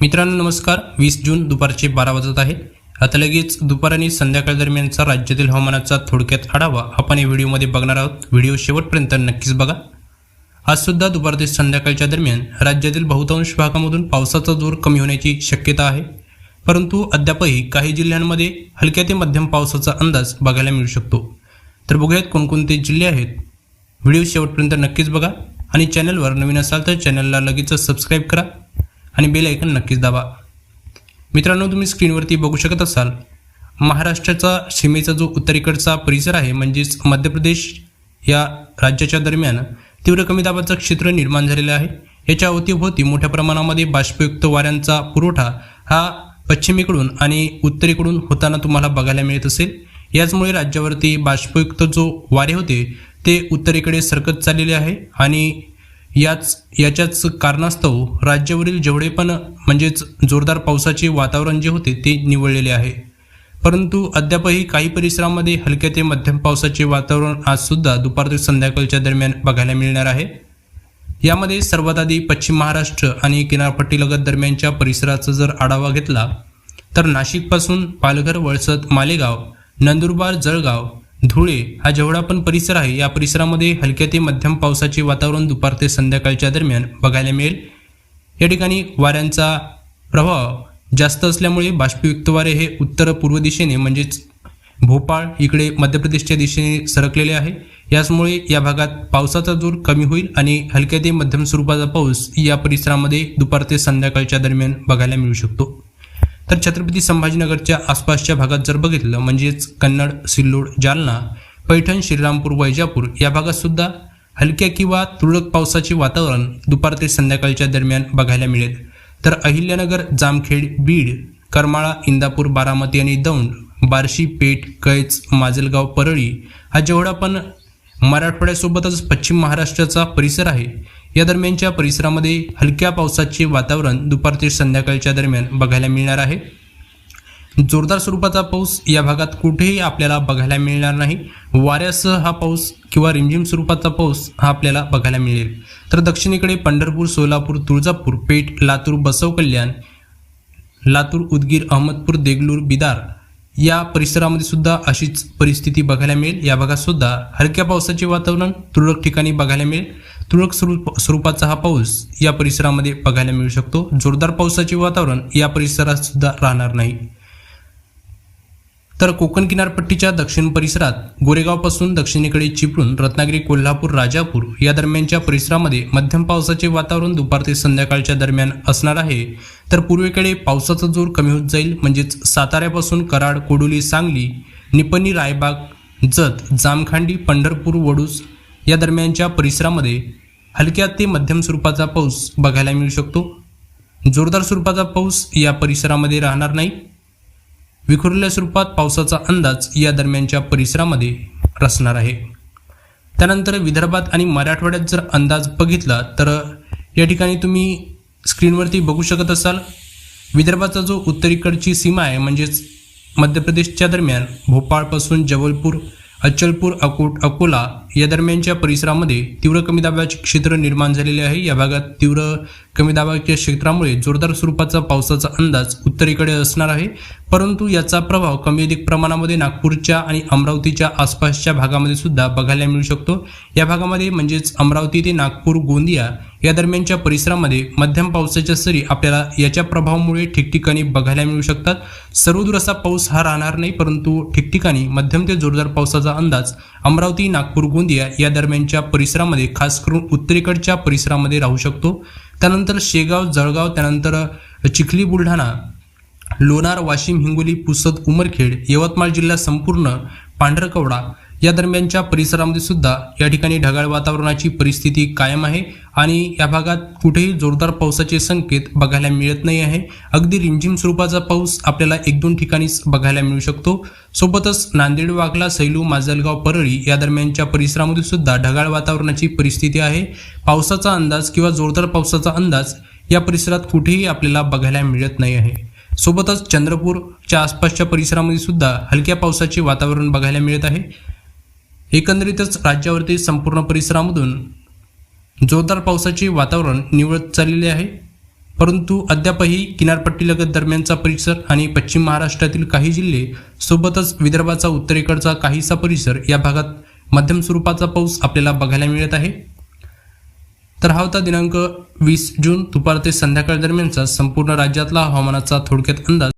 मित्रांनो नमस्कार. वीस जून दुपारचे बारा वाजत आहे. आता लगेच दुपार आणि संध्याकाळ दरम्यानचा राज्यातील हवामानाचा थोडक्यात आढावा आपण या व्हिडिओमध्ये बघणार आहोत. व्हिडिओ शेवटपर्यंत नक्कीच बघा. आज सुद्धा दुपार ते संध्याकाळच्या दरम्यान राज्यातील बहुतांश भागामधून पावसाचा जोर कमी होण्याची शक्यता आहे. परंतु अद्यापही काही जिल्ह्यांमध्ये हलक्या ते मध्यम पावसाचा अंदाज बघायला मिळू शकतो. तर बघूयात कोणकोणते जिल्हे आहेत. व्हिडिओ शेवटपर्यंत नक्कीच बघा आणि चॅनलवर नवीन असाल तर चॅनलला लगेच सबस्क्राईब करा. आणि बेल ऐकन नक्कीच दाबा. मित्रांनो तुम्ही स्क्रीनवरती बघू शकत असाल महाराष्ट्राचा सीमेचा जो उत्तरेकडचा परिसर आहे म्हणजेच मध्य प्रदेश या राज्याच्या दरम्यान तीव्र कमी दाबाचं क्षेत्र निर्माण झालेलं आहे. याच्या अवतीभोवती मोठ्या प्रमाणामध्ये बाष्पयुक्त वाऱ्यांचा पुरवठा हा पश्चिमेकडून आणि उत्तरेकडून होताना तुम्हाला बघायला मिळत असेल. याचमुळे राज्यावरती बाष्पयुक्त जो वारे होते ते उत्तरेकडे सरकत चाललेले आहे आणि याच याच्याच कारणास्तव राज्यावरील जेवढे पण म्हणजेच जोरदार पावसाचे वातावरण जे होते ते निवडलेले आहे. परंतु अद्यापही काही परिसरामध्ये हलक्या ते मध्यम पावसाचे वातावरण आज सुद्धा दुपार ते संध्याकाळच्या दरम्यान बघायला मिळणार आहे. यामध्ये सर्वात आधी पश्चिम महाराष्ट्र आणि किनारपट्टीलगत दरम्यानच्या परिसराचा जर आढावा घेतला तर नाशिकपासून पालघर वळसद मालेगाव नंदुरबार जळगाव धुळे हा जेवढा पण परिसर आहे या परिसरामध्ये हलक्या ते मध्यम पावसाचे वातावरण दुपार ते संध्याकाळच्या दरम्यान बघायला मिळेल. या ठिकाणी वाऱ्यांचा प्रभाव जास्त असल्यामुळे बाष्पयुक्त वारे हे उत्तर पूर्व दिशेने म्हणजेच भोपाळ इकडे मध्य प्रदेशच्या दिशेने सरकलेले आहे. याचमुळे या भागात पावसाचा जोर कमी होईल आणि हलक्या ते मध्यम स्वरूपाचा पाऊस या परिसरामध्ये दुपार ते संध्याकाळच्या दरम्यान बघायला मिळू शकतो. तर छत्रपती संभाजीनगरच्या आसपासच्या भागात जर बघितलं म्हणजेच कन्नड सिल्लोड जालना पैठण श्रीरामपूर वैजापूर या भागात सुद्धा हलक्या किंवा तुरळक पावसाचे वातावरण दुपार ते संध्याकाळच्या दरम्यान बघायला मिळेल. तर अहिल्यानगर जामखेड बीड करमाळा इंदापूर बारामती आणि दौंड बार्शी पेठ कैच माजलगाव परळी हा जेवढा पण मराठवाड्यासोबतच पश्चिम महाराष्ट्राचा परिसर आहे या दरम्यानच्या परिसरामध्ये हलक्या पावसाचे वातावरण दुपार ते संध्याकाळच्या दरम्यान बघायला मिळणार आहे. जोरदार स्वरूपाचा पाऊस या भागात कुठेही आपल्याला बघायला मिळणार नाही. वाऱ्यासह हा पाऊस किंवा रिमझिम स्वरूपाचा पाऊस हा आपल्याला बघायला मिळेल. तर दक्षिणेकडे पंढरपूर सोलापूर तुळजापूर पेठ लातूर बसव कल्याण लातूर उदगीर अहमदपूर देगलूर बिदार या परिसरामध्ये सुद्धा अशीच परिस्थिती बघायला मिळेल. या भागात सुद्धा हलक्या पावसाचे वातावरण तुरळक ठिकाणी बघायला मिळेल. तुरळक स्वरूप स्वरूपाचा हा पाऊस या परिसरामध्ये बघायला मिळू शकतो. जोरदार पावसाचे वातावरण या परिसरात सुद्धा राहणार नाही. तर कोकण किनारपट्टीच्या दक्षिण परिसरात गोरेगावपासून दक्षिणेकडे चिपळूण रत्नागिरी कोल्हापूर राजापूर या दरम्यानच्या परिसरामध्ये मध्यम पावसाचे वातावरण दुपार ते संध्याकाळच्या दरम्यान असणार आहे. तर पूर्वेकडे पावसाचा जोर कमी होत जाईल. म्हणजेच साताऱ्यापासून कराड कोडोली सांगली निपणी रायबाग जत जामखांडी पंढरपूर वडूस या दरम्यानच्या परिसरामध्ये हलक्या ते मध्यम स्वरूपाचा पाऊस बघायला मिळू शकतो. जोरदार स्वरूपाचा पाऊस या परिसरामध्ये राहणार नाही. विखुरलेल्या स्वरूपात पावसाचा अंदाज या दरम्यानच्या परिसरामध्ये रचणार आहे. त्यानंतर विदर्भात आणि मराठवाड्यात जर अंदाज बघितला तर या ठिकाणी तुम्ही स्क्रीनवरती बघू शकत असाल विदर्भाचा जो उत्तरेकडची सीमा आहे म्हणजेच मध्य प्रदेशच्या दरम्यान भोपाळपासून जबलपूर अचलपूर अकोट अकोला या दरम्यानच्या परिसरामध्ये तीव्र कमी दाबाचे क्षेत्र निर्माण झालेले आहे. या भागात तीव्र कमी दाबाच्या क्षेत्रामुळे जोरदार स्वरूपाचा पावसाचा अंदाज उत्तरेकडे असणार आहे. परंतु याचा प्रभाव कमी अधिक प्रमाणामध्ये नागपूरच्या आणि अमरावतीच्या आसपासच्या भागामध्ये सुद्धा बघायला मिळू शकतो. या भागामध्ये म्हणजेच अमरावती ते नागपूर गोंदिया या दरम्यानच्या परिसरामध्ये मध्यम पावसाच्या सरी आपल्याला याच्या प्रभावामुळे ठिकठिकाणी बघायला मिळू शकतात. सर्वदूर असा पाऊस हा राहणार नाही परंतु ठिकठिकाणी मध्यम ते जोरदार पावसाचा अंदाज अमरावती नागपूर गोंदिया या दरम्यानच्या परिसरामध्ये खास करून उत्तरेकडच्या परिसरामध्ये राहू शकतो. त्यानंतर शेगाव जळगाव त्यानंतर चिखली बुलढाणा लोणार वाशिम हिंगोली पुसद उमरखेड यवतमाळ जिल्हा संपूर्ण पांढरकवडा या दरम्यानच्या परिसरामध्ये सुद्धा या ठिकाणी ढगाळ वातावरणाची परिस्थिती कायम आहे आणि या भागात कुठेही जोरदार पावसाचे संकेत बघायला मिळत नाही आहे. अगदी रिमझिम स्वरूपाचा पाऊस आपल्याला एक दोन ठिकाणीच बघायला मिळू शकतो. सोबतच नांदेड वाघला सैलू माजलगाव परळी या दरम्यानच्या परिसरामध्ये सुद्धा ढगाळ वातावरणाची परिस्थिती आहे. पावसाचा अंदाज किंवा जोरदार पावसाचा अंदाज या परिसरात कुठेही आपल्याला बघायला मिळत नाही आहे. सोबतच चंद्रपूरच्या आसपासच्या परिसरामध्ये सुद्धा हलक्या पावसाचे वातावरण बघायला मिळत आहे. एकंदरीतच राज्यावरती संपूर्ण परिसरामधून जोरदार पावसाचे वातावरण निवळत चाललेले आहे. परंतु अद्यापही किनारपट्टीलगत दरम्यानचा परिसर आणि पश्चिम महाराष्ट्रातील काही जिल्हे सोबतच विदर्भाचा उत्तरेकडचा काहीसा परिसर या भागात मध्यम स्वरूपाचा पाऊस आपल्याला बघायला मिळत आहे. तर हा होता दिनांक वीस जून दुपार ते संध्याकाळ दरम्यानचा संपूर्ण राज्यातला हवामानाचा थोडक्यात अंदाज.